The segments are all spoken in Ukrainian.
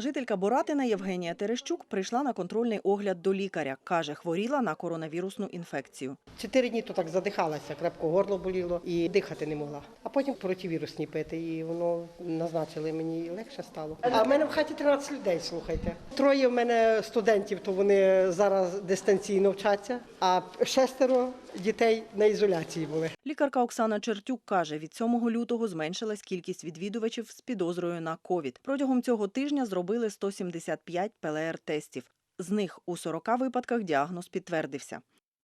Жителька Боратина Євгенія Терещук прийшла на контрольний огляд до лікаря. Каже, хворіла на коронавірусну інфекцію. Чотири дні то так задихалася, крепко горло боліло і дихати не могла. А потім противірусні пити, і воно назначили мені і легше стало. А в мене в хаті 13 людей, слухайте. Троє в мене студентів, то вони зараз дистанційно вчаться, а шестеро дітей на ізоляції були. Лікарка Оксана Чертюк каже, від 7 лютого зменшилась кількість відвідувачів з підозрою на ковід. Протягом цього тижня зробили 175 ПЛР-тестів. З них у 40 випадках діагноз підтвердився.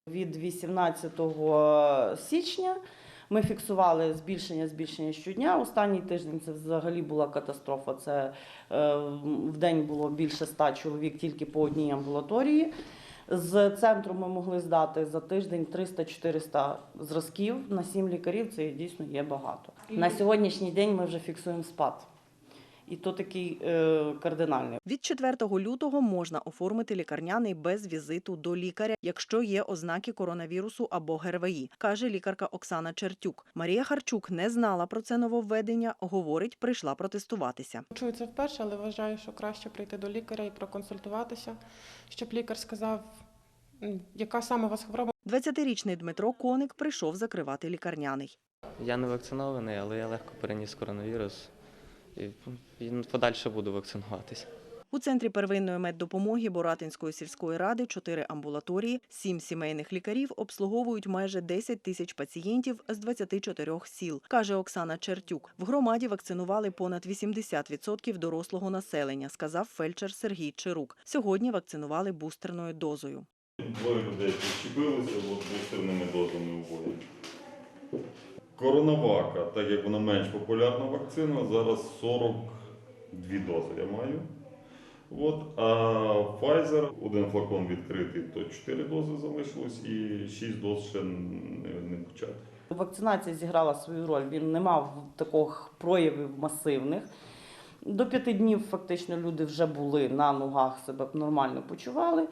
Від 18 січня ми фіксували збільшення збільшення щодня. Останній тиждень це взагалі була катастрофа. Це е, в день було більше 100 чоловік тільки по одній амбулаторії. З центру ми могли здати за тиждень 300-400 зразків на 7 лікарів. Це дійсно є багато. На сьогоднішній день ми вже фіксуємо спад. І то такий е, кардинальний. Від 4 лютого можна оформити лікарняний без візиту до лікаря, якщо є ознаки коронавірусу або ГРВІ, каже лікарка Оксана Чертюк. Марія Харчук не знала про це нововведення. Говорить, прийшла протестуватися. Чую це вперше, але вважаю, що краще прийти до лікаря і проконсультуватися, щоб лікар сказав, яка саме у вас хвороба. 20-річний Дмитро Коник прийшов закривати лікарняний. Я не вакцинований, але я легко переніс коронавірус і, подальше буду вакцинуватись. У центрі первинної меддопомоги Боратинської сільської ради чотири амбулаторії, сім сімейних лікарів обслуговують майже 10 тисяч пацієнтів з 24 сіл, каже Оксана Чертюк. В громаді вакцинували понад 80% дорослого населення, сказав фельдшер Сергій Чирук. Сьогодні вакцинували бустерною дозою. Двоє людей підчепилися бустерними дозами обоє. Коронавака, так як вона менш популярна вакцина, зараз 42 дози я маю. От, а Pfizer, один флакон відкритий, то 4 дози залишилось і 6 доз ще не, почати. Вакцинація зіграла свою роль. Він не мав таких проявів масивних. До п'яти днів фактично люди вже були на ногах, себе нормально почували.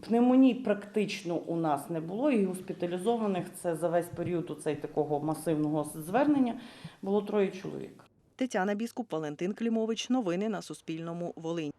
Пневмоній практично у нас не було, і госпіталізованих це за весь період у цей такого масивного звернення було троє чоловік. Тетяна Біскуп, Валентин Клімович. Новини на Суспільному. Волинь.